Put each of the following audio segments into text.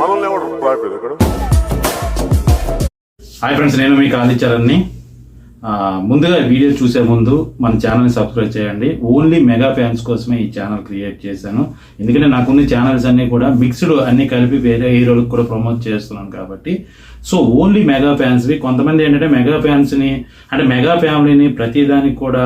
మనల్ని ఇక్కడ? Hi friends నేను మీకు ఆదిత్యాలన్ని ముందుగా వీడియో చూసే ముందు మన ఛానల్ని సబ్స్క్రైబ్ చేయండి. ఓన్లీ మెగా ఫ్యాన్స్ కోసమే ఈ ఛానల్ క్రియేట్ చేశాను. ఎందుకంటే నాకున్న ఛానల్స్ అన్నీ కూడా మిక్స్డ్ అన్ని కలిపి వేరే హీరోలకు కూడా ప్రమోట్ చేస్తున్నాను కాబట్టి. సో ఓన్లీ మెగా ఫ్యాన్స్వి కొంతమంది ఏంటంటే మెగా ఫ్యాన్స్ని అంటే మెగా ఫ్యామిలీని ప్రతిదానికి కూడా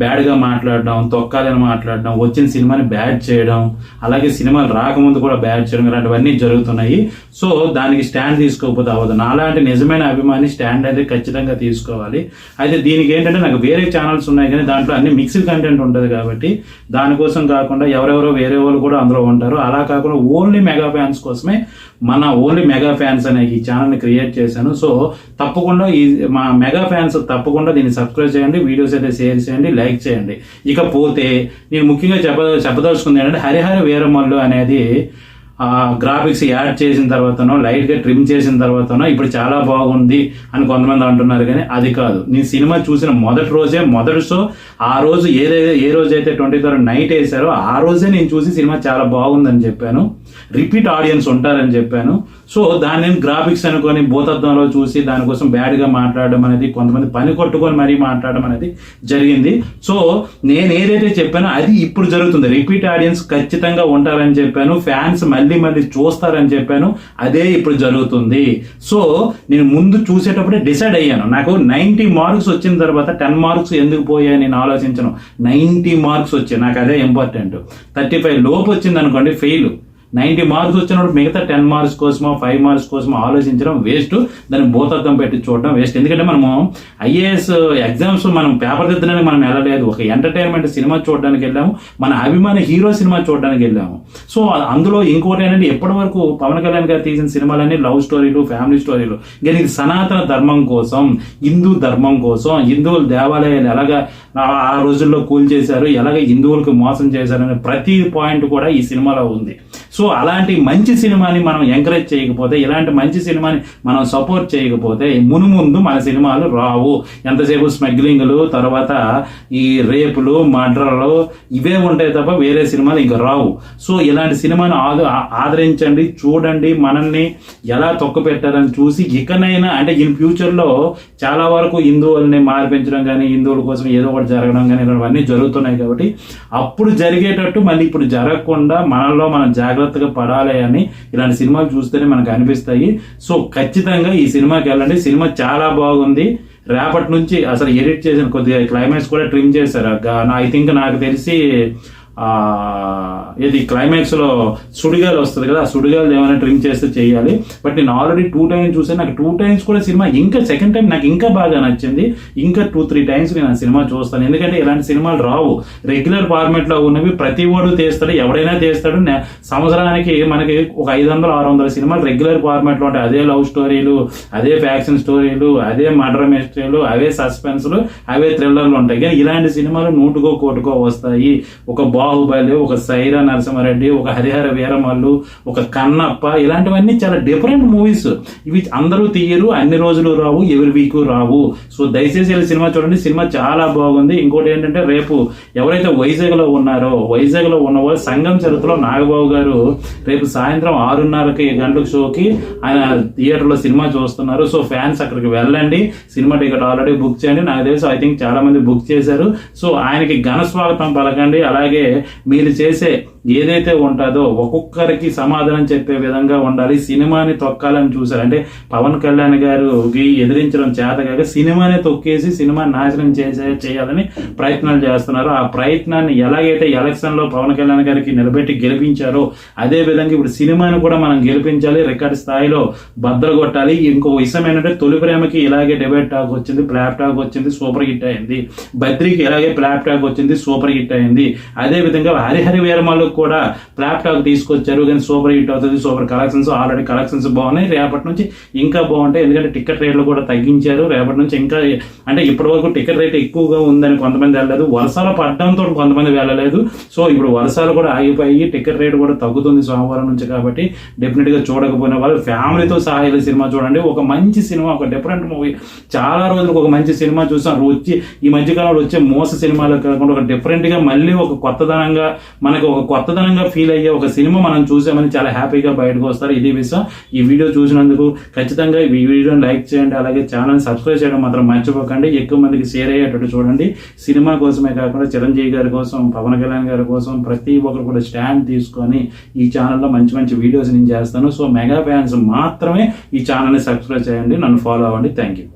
బ్యాడ్గా మాట్లాడడం తొక్కాలని మాట్లాడడం వచ్చిన సినిమాని బ్యాడ్ చేయడం అలాగే సినిమాలు రాకముందు కూడా బ్యాడ్ చేయడం ఇలాంటివన్నీ జరుగుతున్నాయి. సో దానికి స్టాండ్ తీసుకోకపోతే అవ్వదు. నాలాంటి నిజమైన అభిమాని స్టాండ్ అయితే ఖచ్చితంగా తీసుకోవాలి. అయితే దీనికి ఏంటంటే నాకు వేరే ఛానల్స్ ఉన్నాయి కానీ దాంట్లో అన్ని మిక్స్డ్ కంటెంట్ ఉంటుంది కాబట్టి దానికోసం కాకుండా ఎవరెవరో వేరే వాళ్ళు కూడా అందులో ఉంటారు. అలా కాకుండా ఓన్లీ మెగా ఫ్యాన్స్ కోసమే మన ఓన్లీ మెగా ఫ్యాన్స్ అనే ఈ ఛానల్ని క్రియేట్ చేశాను. సో తప్పకుండా ఈ మా మెగా ఫ్యాన్స్ తప్పకుండా దీన్ని సబ్స్క్రైబ్ చేయండి వీడియోస్ అయితే షేర్ చేయండి లైక్ చేయండి. ఇకపోతే నేను ముఖ్యంగా చెప్ప చెప్పదలుచుకుంది ఏంటంటే హరిహర వీరమల్లు అనేది గ్రాఫిక్స్ యాడ్ చేసిన తర్వాతనో లైట్గా ట్రిమ్ చేసిన తర్వాతనో ఇప్పుడు చాలా బాగుంది అని కొంతమంది అంటున్నారు కానీ అది కాదు. నేను సినిమా చూసిన మొదటి రోజే మొదటి షో ఆ రోజు ఏదైతే ఏ రోజు అయితే ట్వంటీ థర్డ్ నైట్ వేసారో ఆ రోజే నేను చూసి సినిమా చాలా బాగుందని చెప్పాను. రిపీట్ ఆడియన్స్ ఉంటారని చెప్పాను. సో దాన్ని గ్రాఫిక్స్ అనుకొని భూతత్వంలో చూసి దానికోసం బ్యాడ్గా మాట్లాడడం అనేది కొంతమంది పని కొట్టుకొని మరీ మాట్లాడడం అనేది జరిగింది. సో నేను ఏదైతే చెప్పానో అది ఇప్పుడు జరుగుతుంది. రిపీట్ ఆడియన్స్ ఖచ్చితంగా ఉంటారని చెప్పాను. ఫ్యాన్స్ మళ్ళీ మళ్ళీ చూస్తారని చెప్పాను. అదే ఇప్పుడు జరుగుతుంది. సో నేను ముందు చూసేటప్పుడే డిసైడ్ అయ్యాను. నాకు నైంటీ మార్క్స్ వచ్చిన తర్వాత టెన్ మార్క్స్ ఎందుకు పోయాయి నేను ఆలోచించను. నైంటీ మార్క్స్ వచ్చాయి. నాకు అదే ఇంపార్టెంట్. థర్టీ ఫైవ్ లోపు వచ్చింది అనుకోండి ఫెయిల్. నైంటీ మార్క్స్ వచ్చినప్పుడు మిగతా టెన్ మార్క్స్ కోసమో ఫైవ్ మార్క్స్ కోసమో ఆలోచించడం వేస్ట్. దాన్ని భూతత్వం పెట్టి చూడడం వేస్ట్. ఎందుకంటే మనము ఐఏఎస్ ఎగ్జామ్స్ మనం పేపర్ దిద్దడానికి మనం వెళ్ళలేదు. ఒక ఎంటర్టైన్మెంట్ సినిమా చూడడానికి వెళ్ళాము. మన అభిమాన హీరో సినిమా చూడడానికి వెళ్ళాము. సో అందులో ఇంకోటి ఏంటంటే ఎప్పటి వరకు పవన్ కళ్యాణ్ గారు తీసిన సినిమాలన్నీ లవ్ స్టోరీలు ఫ్యామిలీ స్టోరీలు. కానీ ఇది సనాతన ధర్మం కోసం హిందూ ధర్మం కోసం హిందువుల దేవాలయాలు ఎలాగా ఆ ఆ రోజుల్లో కూల్ చేశారు ఎలాగ హిందువులకు మోసం చేశారు అనే ప్రతి పాయింట్ కూడా ఈ సినిమాలో ఉంది. సో అలాంటి మంచి సినిమాని మనం ఎంకరేజ్ చేయకపోతే ఇలాంటి మంచి సినిమాని మనం సపోర్ట్ చేయకపోతే మునుముందు మన సినిమాలు రావు. ఎంతసేపు స్మగ్లింగ్లు తర్వాత ఈ రేపులు మర్డర్లు ఇవే ఉంటాయి తప్ప వేరే సినిమాలు ఇంకా రావు. సో ఇలాంటి సినిమాని ఆదు ఆ- ఆదరించండి చూడండి మనల్ని ఎలా తొక్క పెట్టారని చూసి ఇకనైనా అంటే ఇన్ ఫ్యూచర్లో చాలా వరకు హిందువుల్ని మార్పించడం కానీ హిందువుల కోసం ఏదో ఒకటి జరగడం కానీ ఇలాంటివన్నీ జరుగుతున్నాయి కాబట్టి అప్పుడు జరిగేటట్టు మళ్ళీ ఇప్పుడు జరగకుండా మనలో మనం జాగ్రత్తగా పడాలి అని ఇలాంటి సినిమాలు చూస్తేనే మనకు అనిపిస్తాయి. సో ఖచ్చితంగా ఈ సినిమాకి వెళ్ళండి. సినిమా చాలా బాగుంది. రేపటి నుంచి అసలు ఎడిట్ చేసిన కొద్దిగా క్లైమాక్స్ కూడా ట్రిమ్ చేశారు. ఐ థింక్ నాకు తెలిసి ఇది క్లైమాక్స్లో సుడిగాలు వస్తుంది కదా ఆ సుడిగాలు ఏమైనా డ్రింక్ చేస్తే చేయాలి. బట్ నేను ఆల్రెడీ టూ టైమ్స్ చూసాను నాకు టూ టైమ్స్ కూడా సినిమా ఇంకా సెకండ్ టైం నాకు ఇంకా బాగా నచ్చింది. ఇంకా టూ త్రీ టైమ్స్ నేను ఆ సినిమా చూస్తాను. ఎందుకంటే ఇలాంటి సినిమాలు రావు. రెగ్యులర్ ఫార్మేట్లో ఉన్నవి ప్రతి వాడు తీస్తాడు ఎవడైనా తీస్తాడు. సంవత్సరానికి మనకి ఒక ఐదు వందల ఆరు వందల సినిమాలు రెగ్యులర్ ఫార్మేట్లో ఉంటాయి. అదే లవ్ స్టోరీలు అదే ఫ్యాక్షన్ స్టోరీలు అదే మర్డర్ మిస్టరీలు అవే సస్పెన్స్లు అవే థ్రిల్లర్లు ఉంటాయి. కానీ ఇలాంటి సినిమాలు నూటుకో కోటుకో వస్తాయి. ఒక బాహుబలి ఒక సైరా నరసింహారెడ్డి ఒక హరిహర వీరమల్లు ఒక కన్నప్ప ఇలాంటివన్నీ చాలా డిఫరెంట్ మూవీస్ ఇవి అందరూ తీయరు అన్ని రోజులు రావు ఎవరి వీక్ రావు. సో దయచేసి ఇలా సినిమా చూడండి. సినిమా చాలా బాగుంది. ఇంకోటి ఏంటంటే రేపు ఎవరైతే వైజాగ్లో ఉన్నారో వైజాగ్లో సంఘం చరిత్రలో నాగబాబు గారు రేపు సాయంత్రం ఆరున్నరకి గంటల షోకి ఆయన థియేటర్లో సినిమా చూస్తున్నారు. సో ఫ్యాన్స్ అక్కడికి వెళ్ళండి. సినిమా టికెట్ ఆల్రెడీ బుక్ చేయండి. నాకు తెలుసు ఐ థింక్ చాలా మంది బుక్ చేశారు. సో ఆయనకి ఘన స్వాగతం పలకండి. అలాగే మీరు చేసే ఏదైతే ఉంటుందో ఒక్కొక్కరికి సమాధానం చెప్పే విధంగా ఉండాలి. సినిమాని తొక్కాలని చూశారు. అంటే పవన్ కళ్యాణ్ గారికి ఎదిరించడం చేత కాక సినిమాని తొక్కేసి సినిమా నాశనం చేసే చేయాలని ప్రయత్నాలు చేస్తున్నారు. ఆ ప్రయత్నాన్ని ఎలాగైతే ఎలక్షన్లో పవన్ కళ్యాణ్ గారికి నిలబెట్టి గెలిపించారో అదే విధంగా ఇప్పుడు సినిమాని కూడా మనం గెలిపించాలి. రికార్డ్ స్థాయిలో బద్దలు కొట్టాలి. ఇంకో విషయం ఏంటంటే తొలి ప్రేమకి ఇలాగే డెబేట్ టాక్ వచ్చింది ప్లాప్ టాక్ వచ్చింది సూపర్ హిట్ అయింది. బద్రికి ఇలాగే ప్లాప్ టాక్ వచ్చింది సూపర్ హిట్ అయింది. అదే విధంగా హరిహరి వీరమాలు కూడా ప్లాప్ టాక్ తీసుకొచ్చారు. కానీ సూపర్ హిట్ అవుతుంది సూపర్ కలెక్షన్స్. ఆల్రెడీ కలెక్షన్స్ బాగున్నాయి. రేపటి నుంచి ఇంకా బాగుంటాయి. ఎందుకంటే టికెట్ రేట్లు కూడా తగ్గించారు. రేపటి నుంచి ఇంకా అంటే ఇప్పటి వరకు టికెట్ రేట్ ఎక్కువగా ఉందని కొంతమంది వెళ్ళలేదు. వర్షాలు పడడంతో కొంతమంది వెళ్ళలేదు. సో ఇప్పుడు వర్షాలు కూడా ఆగిపోయి టికెట్ రేట్ కూడా తగ్గుతుంది సోమవారం నుంచి కాబట్టి డెఫినెట్గా చూడకపోయిన వాళ్ళు ఫ్యామిలీతో సహా సినిమా చూడండి. ఒక మంచి సినిమా ఒక డిఫరెంట్ మూవీ. చాలా రోజులకు ఒక మంచి సినిమా చూసాం. వచ్చి ఈ మధ్యకాలంలో వచ్చే మోస సినిమాలు కాకుండా ఒక డిఫరెంట్గా మళ్ళీ ఒక కొత్తదనంగా మనకు ఒక కొత్త కొత్తదనంగా ఫీల్ అయ్యే ఒక సినిమా మనం చూసామని చాలా హ్యాపీగా బయటకు వస్తారు. ఇది విషయం ఈ వీడియో చూసినందుకు ఖచ్చితంగా ఈ వీడియోని లైక్ చేయండి అలాగే ఛానల్ సబ్స్క్రైబ్ చేయడం మాత్రం మర్చిపోకండి. ఎక్కువ మందికి షేర్ అయ్యేటట్టు చూడండి. సినిమా కోసమే కాకుండా చిరంజీవి గారి కోసం పవన్ కళ్యాణ్ గారి కోసం ప్రతి ఒక్కరు కూడా స్టాండ్ తీసుకొని ఈ ఛానల్లో మంచి మంచి వీడియోస్ నేను చేస్తాను. సో మెగా ఫ్యాన్స్ మాత్రమే ఈ ఛానల్ని సబ్స్క్రైబ్ చేయండి. నన్ను ఫాలో అవ్వండి. Thank you